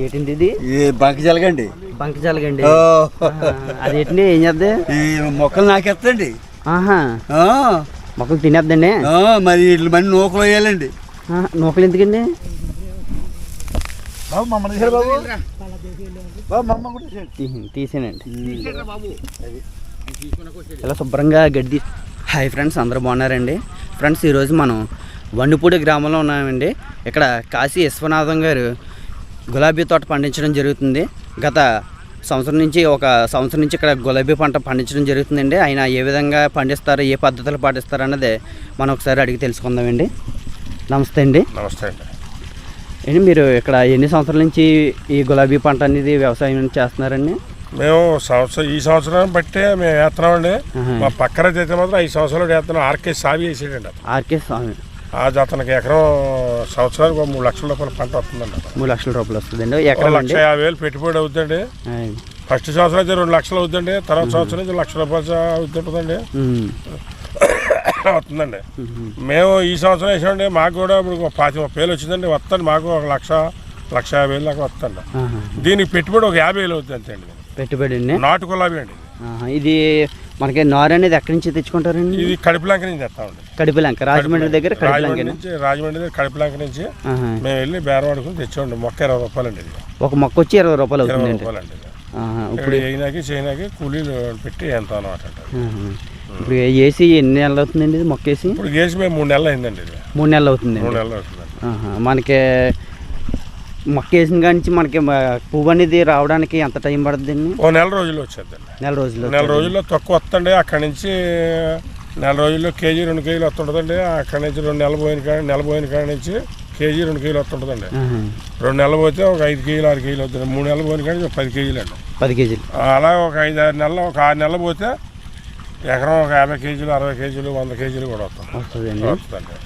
ఏంటండి ఇది? ఈ బంక జలగండి. బంక జలగండి. ఓ. అది ఏంటండి ఏం చేద్ది? ఈ మొక్కలు నాకెత్తండి. ఆహా. ఆ, మొక్కలు తినేద్దండి? ఆ, మరి ఇట్ల మంది నూకలు వేయాలండి. నూకలు ఎందుకండి? బాబు మమ్మల్ని తీసారు బాబు. బాబు మమ్మ కూడా తీసేయండి. తీ- తీసేనండి ఇలా శుభ్రంగా గడ్డి హాయ్ ఫ్రెండ్స్ అందరూ బాగున్నారండి. ఫ్రెండ్స్ ఈరోజు మనం వండుపూడి గ్రామంలో ఉన్నామండి. ఇక్కడ కాశీ విశ్వనాథం గారు గులాబీ తోట పండించడం జరుగుతుంది. గత సంవత్సరం నుంచి ఒక సంవత్సరం నుంచి ఇక్కడ గులాబీ పంట పండించడం జరుగుతుందండి. ఆయన ఏ విధంగా పండిస్తారు ఏ పద్ధతులు పాటిస్తారు అన్నది మనం ఒకసారి అడిగి తెలుసుకుందామండి. నమస్తే అండి. నమస్తే అండి. ఏంటి మీరు ఇక్కడ ఎన్ని సంవత్సరాల నుంచి ఈ గులాబీ పంట అనేది వ్యవసాయం చేస్తున్నారండి? మేము సంవత్సరం ఈ సంవత్సరం బట్టే మేము వేస్తున్నామండి. మా పక్కన అయితే మాత్రం ఐదు సంవత్సరాలు వేస్తున్నాం. ఆర్కే వేసాడండి అతను. ఆర్కే స్వామి అది అతనికి ఎకరం సంవత్సరానికి ఒక మూడు లక్షల రూపాయల పంట వస్తుందండి. మూడు లక్షల రూపాయలు వస్తుందండి. ఎకరం లక్ష యాభై వేలు పెట్టుబడి అవుతుందండి. ఫస్ట్ సంవత్సరం అయితే రెండు లక్షలు అవుతుందండి తర్వాత సంవత్సరం నుంచి లక్ష రూపాయలు అవుతుంటుందండి. వస్తుందండి. మేము. ఈ సంవత్సరం వేసామండి. మాకు కూడా ఇప్పుడు పాతి ముప్పై వేలు వచ్చిందండి. వస్తుంది మాకు ఒక లక్ష లక్ష యాభై వేలు దాకా వస్తుంది ఆహా. దీనికి పెట్టుబడి ఒక యాభై వేలు అవుతుంది అంతే అండి. పెట్టుబడి నాటు గులాబీ అండి. ఇది మనకి నారు అనేది ఎక్కడి నుంచి తెచ్చుకుంటారండి? ఇది కడుపులంక నుంచి తెస్తామండి కడిపిలంక రాజమండ్రి దగ్గర కడిపిలంక నుంచి రాజమండ్రి దగ్గర కడుపులంక నుంచి మేము వెళ్ళి బేరం ఆడుకుని తెచ్చామండి మొక్క ఇరవై రూపాయలండి ఇది. ఒక మొక్క వచ్చి ఇరవై రూపాయలు ఇరవై అవుతుందండి. రూపాయలండి ఇప్పుడు అయినాకి చేయనాకి కూలీలు పెట్టి ఎంత అనమాట అండి. ఇప్పుడు వేసి ఎన్ని నెలలు అవుతుందండి ఇది మొక్క వేసి? ఇప్పుడు గేసి మేము మూడు నెలలు అయిందండి ఇది. మూడు నెలలు అవుతుందండి. మూడు నెలలు అవుతుందండి. ఆహా. మనకి మొక్క వేసిన కాడి నుంచి మనకి పువ్వు అనేది రావడానికి ఎంత టైం పడుతుందండి ఓ నెల రోజుల్లో వచ్చేద్దండి. నెల రోజులు నెల రోజుల్లో తక్కువ వస్తుంది అక్కడి నుంచి నెల రోజుల్లో కేజీ రెండు కేజీలు వస్తుంటుందండి అక్కడి నుంచి రెండు నెలలు పోయిన కాడ నెల పోయిన కాడ నుంచి కేజీ రెండు కేజీలు వస్తుంటుందండి. రెండు నెలలు పోతే ఒక ఐదు కేజీలు ఆరు కేజీలు అవుతుంది మూడు నెలలు పోయిన కాడ పది కేజీలు అండి పది కేజీలు. అలా ఒక ఐదు ఆరు నెలలు ఒక ఆరు నెలలు పోతే ఎకరం ఒక యాభై కేజీలు అరవై కేజీలు వంద కేజీలు కూడా వస్తుంది. వస్తుందండి.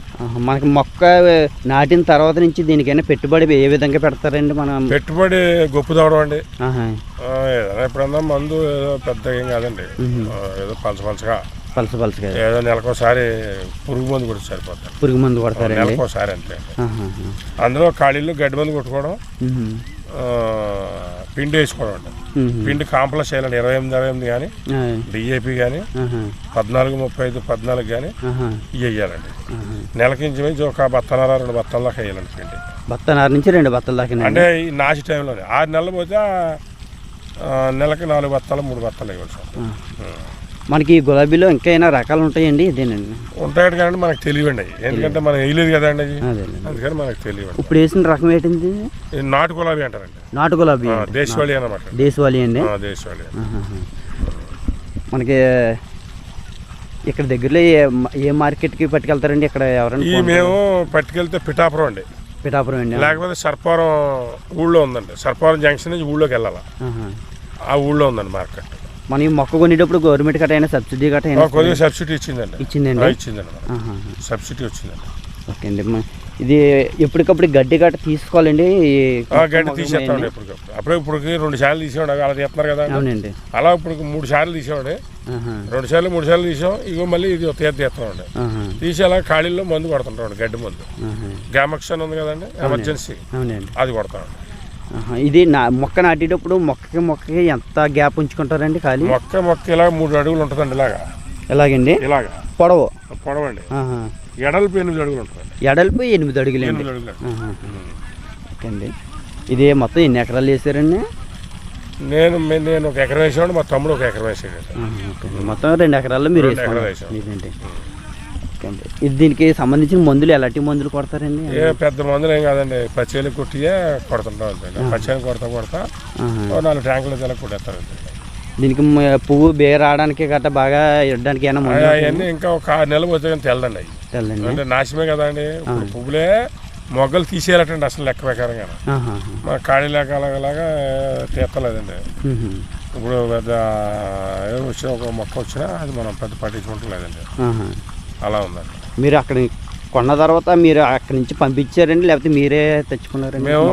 మనకి మొక్క నాటిన తర్వాత నుంచి దీనికైనా పెట్టుబడి ఏ విధంగా పెడతారండి మనం? పెట్టుబడి గొప్ప తవడం అండి. ఏదైనా ఎప్పుడన్నా మందు ఏదో పెద్ద ఏం కాదండి. ఏదో పలస పలసగా. పలస పలసగా. ఏదో నెలకోసారి పురుగు మందు కూడా సరిపోతుంది పురుగు మందు కొడతారండి. నెలకోసారి అంతే. అందులో ఖాళీలు గడ్డి మందు కొట్టుకోవడం పిండి వేసుకోవడం. పిండి కాంప్లెక్స్ చేయాలండి. ఇరవై ఎనిమిది ఇరవై ఎనిమిది కానీ డిఏపి కానీ పద్నాలుగు ముప్పై ఐదు పద్నాలుగు కానీ ఇవి వేయాలండి. నెలకి ఇంచుమించు ఒక బత్తన్నర రెండు బత్తాల దాకా వేయాలండి పిండి. బత్తనారు నుంచి రెండు బత్తల దాకా అంటే ఈ నాసి టైంలోనే ఆరు నెలలు పోతే నెలకి నాలుగు బత్తాలు మూడు బత్తాలు వేయవలసి ఉంటుంది. మనకి ఈ గులాబీలో ఇంకా ఏమైనా రకాలు ఉంటాయండి? ఇదేనండి. ఉంటాయి కానీ మనకు తెలియండి ఎందుకంటే మనం వేయలేదు కదండి అందుకని మనకు తెలియదు ఇప్పుడు వేసిన రకం ఏంటిది నాటు గులాబీ అంటారండి. నాటు గులాబీ దేశవాళీ అనమాట దేశవాళీ అండి. దేశవాళీ. మనకి ఇక్కడ దగ్గరలో ఏ ఏ మార్కెట్కి పట్టుకెళ్తారండి? ఇక్కడ ఎవరైనా మేము పట్టుకెళ్తే పిఠాపురం అండి. పిఠాపురం అండి. లేకపోతే సర్పారం ఊళ్ళో ఉందండి. సర్పారం జంక్షన్ నుంచి ఊళ్ళోకి వెళ్ళాలా. ఆ ఊళ్ళో ఉందండి మార్కెట్. మనం ఈ మొక్క కొనేటప్పుడు గవర్నమెంట్ గట్ట అయినా సబ్సిడీ గట్ట అయినా కొద్దిగా సబ్సిడీ ఇచ్చిందండి. ఇచ్చిందండి? ఇచ్చిందండి. సబ్సిడీ వచ్చిందండి. ఓకే అండి. ఇది ఎప్పటికప్పుడు గడ్డి గట్ట తీసుకోవాలండి? గడ్డి తీసేస్తామండి ఎప్పటికప్పుడు. అప్పుడే ఇప్పుడు రెండు సార్లు తీసేవాడు అలా తీస్తున్నారు కదా అవునండి. అలా ఇప్పుడు మూడు సార్లు తీసేవాడు. రెండు సార్లు మూడు సార్లు తీసాం. ఇగో మళ్ళీ ఇది తీర్థ తీస్తామండి. తీసి అలా ఖాళీల్లో మందు కొడుతుంటాం గడ్డి మందు. గ్యామక్షన్ ఉంది కదండి ఎమర్జెన్సీ. అవునండి. అది కొడతామండి. ఇది నా మొక్క నాటేటప్పుడు మొక్కకి మొక్కకి ఎంత గ్యాప్ ఉంచుకుంటారండి ఖాళీ? మొక్క మొక్క ఇలా మూడు అడుగులు ఉంటుందండి ఇలాగా. ఎలాగండి? ఇలాగా. పొడవు? పొడవండి. ఆహా. ఎడల్పు ఎనిమిది అడుగులు ఉంటుందండి ఎడల్పు ఎనిమిది అడుగులు. ఆహా. ఓకే అండి. ఇది మొత్తం ఎన్ని ఎకరాలు వేసారండి? నేను నేను ఒక ఎకరం వేసాడు మా తమ్ముడు ఒక ఎకరం వేసాడు. అండి. మొత్తం రెండు ఎకరాల్లో మీరు రెండు ఎకరాలు వేసుకోండి వేసాం. ఇదండి ఓకే అండి ఇది దీనికి సంబంధించిన మందులు ఎలాంటి మందులు కొడతారండి? ఏ పెద్ద మందులు ఏం కాదండి. పచ్చేలు కుట్టియే కొడుతుంటాం పచ్చేలు కొడతా కొడతా. ఓ నాలుగు ట్యాంకులు దీనికి మ- పువ్వు బేర రావడానికి గట్రా బాగా ఇవ్వడానికి ఏమైనా అవన్నీ ఇంకా ఒక ఆరు నెలలు పోతే కానీ తెల్లండి అవి. తెల్లండి అంటే నాశమే కదండి. ఇప్పుడు పువ్వులే మొగ్గలు తీసేయాలటండి అసలు లెక్క ప్రకారంగా ఆహా. మన ఖాళీ లేక అలాగలాగా తీస్తలేదండి ఉహు. ఇప్పుడు పెద్ద ఏదో వచ్చిన ఒక మొక్క వచ్చినా అది మనం పెద్ద పట్టించుకుంటలేదండి. ఆహా. అలా ఉందండి. మీరు అక్కడ కొన్న తర్వాత మీరు అక్కడి నుంచి పంపించారండి? లేకపోతే మీరే తెచ్చుకున్నారండి? మేము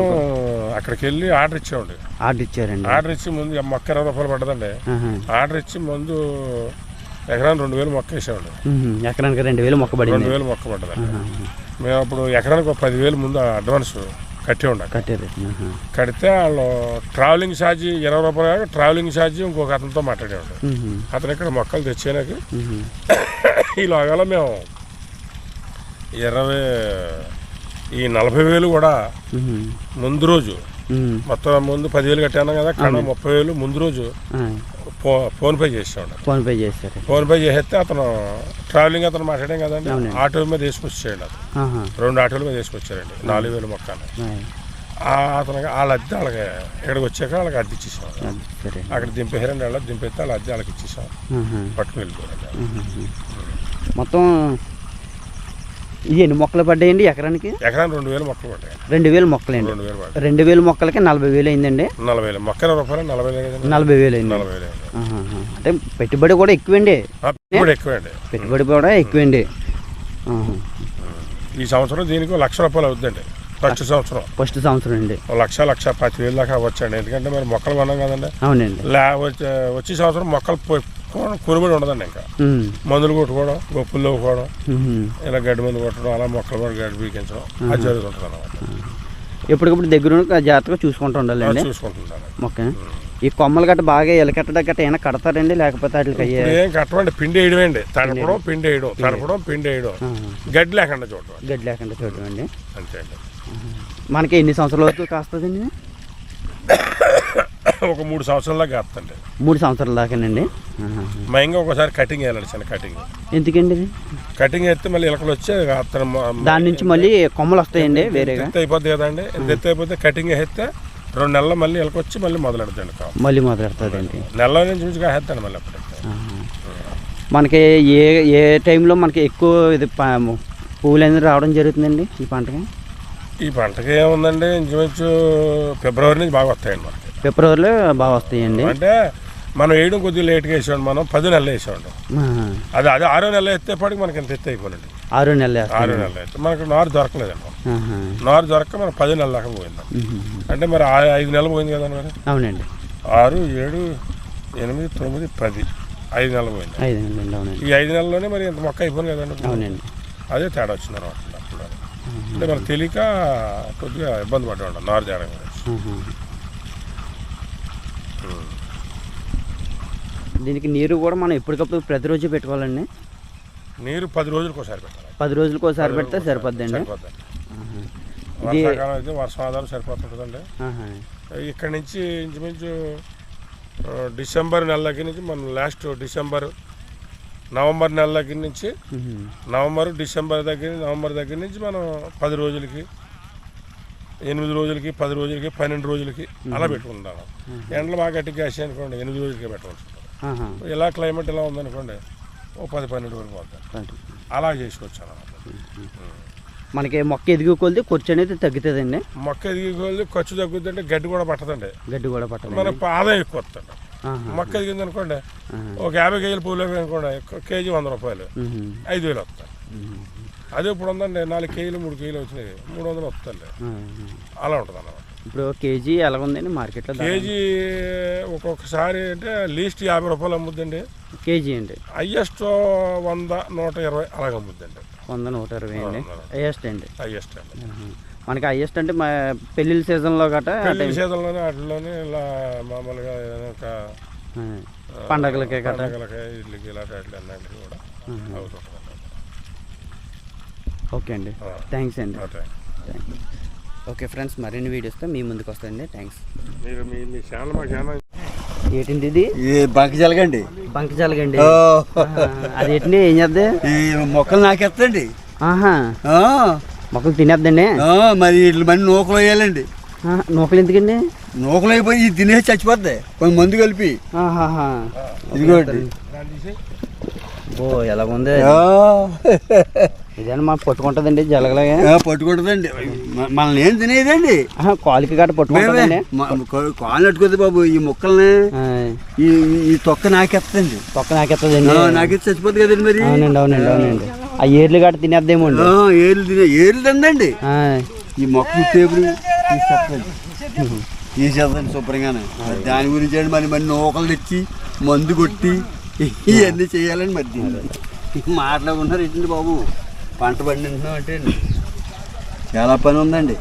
అక్కడికి వెళ్ళి ఆర్డర్ ఇచ్చామండి. ఆర్డర్ ఇచ్చారండి. ఆర్డర్ ఇచ్చి ముందు మొక్క ఇరవై రూపాయలు పడ్డదండి. ఆహా. ఆర్డర్ ఇచ్చి ముందు ఎకరానికి రెండు వేలు మొక్క వేసామండి. ఉహు. ఎకరానికి రెండు వేలు మొక్క రెండు పడింది వేలు మొక్క పడ్డదండి. మేము అప్పుడు ఎకరానికి ఒక పదివేలు ముందు అడ్వాన్స్ కట్టి ఉండాలి కట్టారు. ఆహా. కడితే వాళ్ళు ట్రావెలింగ్ ఛార్జ్ ఇరవై రూపాయలు ట్రావెలింగ్ ఛార్జ్ ఇంకొక అతనితో మాట్లాడేవాడు. అతను ఇక్కడ మొక్కలు తెచ్చేనాకి ఉహు. ఈ లోగాల మేము ఇరవై ఈ నలభై వేలు కూడా. ముందు రోజు. మొత్తం ముందు పదివేలు కట్టాను కదా కన్నా ముప్పై వేలు ముందు రోజు ఆ. ఫో ఫోన్పే చేసాడు ఫోన్ పే చేశారు ఫోన్పే చేస్తే అతను ట్రావెలింగ్ అతను మాట్లాడాం కదండి. ఆటో మీద తీసుకొచ్చేయండి అతను. రెండు ఆటోల మీద తీసుకొచ్చారండి నాలుగు వేలు మొక్కలు అతనికి వాళ్ళ అద్దె వాళ్ళకి ఇక్కడికి వచ్చాక వాళ్ళకి అద్దె ఇచ్చేసాం అక్కడ దింపేసారండి వాళ్ళ దింపేస్తే వాళ్ళ అద్దె వాళ్ళకి ఇచ్చేసాం. పట్టుకు వెళ్ళిపోయారండి ఆహా. మొత్తం ఎన్ని మొక్కలు పడ్డాయండి ఎకరానికి? ఎకరానికి రెండు వేలు మొక్కలు పడ్డాయి. రెండు వేలు మొక్కలండి. రెండు వేలు పడ్డాయి. రెండు వేలు మొక్కలకి నలభై వేలు అయిందండి. నలభై వేలు. మొక్క ఇరవై రూపాయలు నలభై వేలు నలభై వేలు అయింది. నలభై వేలు. అంటే పెట్టుబడి కూడా ఎక్కువండి. ఆ, ఇప్పుడు ఎక్కువ అండి పెట్టుబడి కూడా ఎక్కువండి. ఈ సంవత్సరం దీనికి లక్ష రూపాయలు అవుతుందండి ఫస్ట్ సంవత్సరం. ఫస్ట్ సంవత్సరం అండి. లక్ష లక్ష పది వేలు దాకా వచ్చండి ఎందుకంటే మరి మొక్కలు కొన్నాం కదండి. అవునండి. లే వచ్చే వచ్చే సంవత్సరం మొక్కలు పొ- కొన- కొనుగోలు ఉండదండి ఇంకా. మందులు కొట్టుకోవడం గొప్పుల్లో పోవడం ఉహు. ఇలా గడ్డి మందు కొట్టడం అలా మొక్కలు కూడా గడ్డి పీకించడం అది జరుగుతుంటుంది అన్నమాట. ఎప్పటికప్పుడు దగ్గర జాగ్రత్తగా చూసుకుంటూ ఉండాలండి చూసుకుంటున్నాను మొక్క ఈ కొమ్మలు గట్ట బాగా ఎలకెట్టడం గట్ట ఏమైనా కడతారండి? లేకపోతే వాటికి ఏం కట్టమండి పిండి వేయడం అండి తడపడం పిండి వేయడం తడపడం పిండి వేయడం. గడ్డి లేకుండా చూడడం గడ్డి లేకుండా చూడమండి అంతే అండి. మనకి ఎన్ని సంవత్సరాల వరకు కాస్తుందండి ఒక మూడు సంవత్సరాల దాకా కాస్తండి మూడు సంవత్సరాల దాకానండి. మైంగా ఒకసారి కటింగ్ వేయాలండి చిన్న కటింగ్. ఎందుకండి ఇది? కటింగ్ వేస్తే మళ్ళీ ఇలకలు వచ్చి దాని నుంచి మళ్ళీ కొమ్మలు వస్తాయండి వేరేగా? ఎత్తు అయిపోద్ది కదండి. ఎత్తు అయిపోతే కటింగ్ వేస్తే రెండు నెలలు మళ్ళీ ఇలక వచ్చి మళ్ళీ మొదలెడతాండి మళ్ళీ మొదలెడుతుందండి. నెల నుంచి నుంచి కాహేస్తాను మళ్ళీ ఆహా. మనకి ఏ ఏ టైంలో మనకి ఎక్కువ ఇది పువ్వులు అనేది రావడం జరుగుతుందండి ఈ పంటకి? ఈ పంటకి ఏముందండి? ఇంచుమించు ఫిబ్రవరి నుంచి బాగా వస్తాయండి మనకి. ఫిబ్రవరిలో బాగా వస్తాయండి. అంటే మనం వేయడం కొద్దిగా లేట్గా వేసాం మనం పది నెలలు వేసాం ఆహా. అది అదే ఆరో నెలలు ఎత్తేపాటికి మనకి ఇంత ఎత్తు అయిపోయింది ఆరు నెలలు ఆరో నెలలు అయితే మనకు నారు దొరకలేదండి. నారు దొరక్క మనం పది నెలల దాకా పోయింది. అంటే మరి ఐదు నెలలు పోయింది కదా మరి. అవునండి. ఆరు ఏడు ఎనిమిది తొమ్మిది పది. ఐదు నెలలు పోయింది. ఐదు నెలలు అవునండి. ఈ ఐదు నెలల్లోనే మరి ఇంత మొక్క అయిపోయింది కదండి. అవునండి. అదే తేడా వచ్చింది అనమాట అంటే మనకు తెలియక కొద్దిగా ఇబ్బంది పడ్డా నారు తేడా గురించి. ఆహా. దీనికి నీరు కూడా మనం ఎప్పటికప్పుడు ప్రతిరోజు పెట్టుకోవాలండి నీరు పది రోజులకు ఒకసారి పెట్టాలి పది రోజులకు ఒకసారి పెడితే సరిపోద్దండి. ఇది వర్షాకాలం అయితే వర్షం ఆధారం సరిపోతుంటుందండి. ఇక్కడ నుంచి ఇంచుమించు డిసెంబర్ నెల దగ్గర నుంచి మనం లాస్ట్ డిసెంబర్ నవంబర్ నెల దగ్గర నుంచి. నవంబర్ డిసెంబర్ దగ్గర నవంబర్ దగ్గర నుంచి మనం పది రోజులకి ఎనిమిది రోజులకి పది రోజులకి పన్నెండు రోజులకి అలా పెట్టుకుంటాం ఎండలు బాగా గట్టి కాసి అనుకోండి ఎనిమిది రోజులకే ఆహా. ఇలా క్లైమేట్ ఇలా ఉందనుకోండి ఓ పది పన్నెండు వరకు రండి. అలా చేసుకోవచ్చు అన్నమాట మనకి మొక్క ఎదిగి కొలిది ఖర్చు అనేది తగ్గుతుందండి మొక్క ఎదిగి కొద్ది ఖర్చు తగ్గుతుందంటే గడ్డి కూడా పట్టదండి గడ్డి కూడా పట్టదు మనకు ఆదాయం ఎక్కువ వస్తుంది. మొక్క ఎదిగింది అనుకోండి. ఒక యాభై కేజీల పూలు అనుకోండి కేజీ వంద రూపాయలు. ఐదు వేలు వస్తాయి. అదే ఇప్పుడు ఉందండి నాలుగు కేజీలు మూడు కేజీలు వచ్చినాయి మూడు వందలు వస్తుంది ఆహా. అలా ఉంటుంది అన్నమాట ఇప్పుడు కేజీ ఎలా ఉందండి మార్కెట్లో? కేజీ ఒక్కొక్కసారి అంటే లీస్ట్ యాభై రూపాయలు అమ్ముద్దండి కేజీ అండి హయ్యెస్ట్ వంద నూట ఇరవై అలాగ అమ్ముద్దండి వంద నూట ఇరవై అండి అవును. హైయెస్ట్ అండి హయ్యెస్ట్ అండి ఆహా. మనకి హైయెస్ట్ అంటే మా పెళ్ళిళ్ళ సీజన్లో గట పెళ్ళి సీజన్లోనే వాటిలోనే ఇలా మామూలుగా ఒక పండగలకే గట పండగలకి ఇడ్లీకి ఇలాంటి వాటి అన్నింటికి కూడా ఆహా. అవుతుంటుంది ఓకే అండి. థ్యాంక్స్ అండి okay thank you. Okay friends మరిన్ని వీడియోస్తో మీ ముందుకు వస్తాయండి థ్యాంక్స్ మీరు మీ మీ ఛానల్ మా ఛానల్ ఏంటండి ఇది? బంక జలగండి. బంక జలగండి. ఓ, అది ఏంటండి? ఏం చేద్ది? ఈ మొక్కలు నాకెత్తండి. ఆహా. ఆ, మొక్కలు తినేద్దండి? ఆ, మరి ఇట్ల మంది నూకలు వేయాలండి. నూకలు ఎందుకండి? నూకలు అయిపోయి ఇది తినేసి చచ్చిపోతాయి కొంత మందు కలిపి. ఇదిగోండి. ఓ ఎలా ఉంది ఆ, ఇదేనా మాకు పట్టుకుంటుందండి జలగలాగా? పట్టుకుంటుందండి. మనల్ని ఏం తినేదండి? కాలుకి గట్ట పట్టుకుంటుందండి. కాలు అట్టుకోద్ది బాబు ఈ మొక్కల్ని ఈ ఈ తొక్క నాకెత్తండి. తొక్క నాకెత్తదండి. నాకెత్తి చచ్చిపోతుంది కదండి మరి? అవునండి అవునండి అవునండి. ఆ. ఏర్లు గట్ట తినేద్దేమో ఏర్లు తినే ఏర్లు తిందండి ఈ మొక్క టేబుల్ తీసేస్తండి తీసేస్తండి శుభ్రంగానే. మరి దాని గురించి అండి మరి మరి నూకలు తెచ్చి మందు కొట్టి ఇవన్నీ చేయాలండి మరి మాట్లాడుకున్నారు ఏంటండి బాబు? పంట పండింటున్నాం అంటే చాలా పని ఉందండి.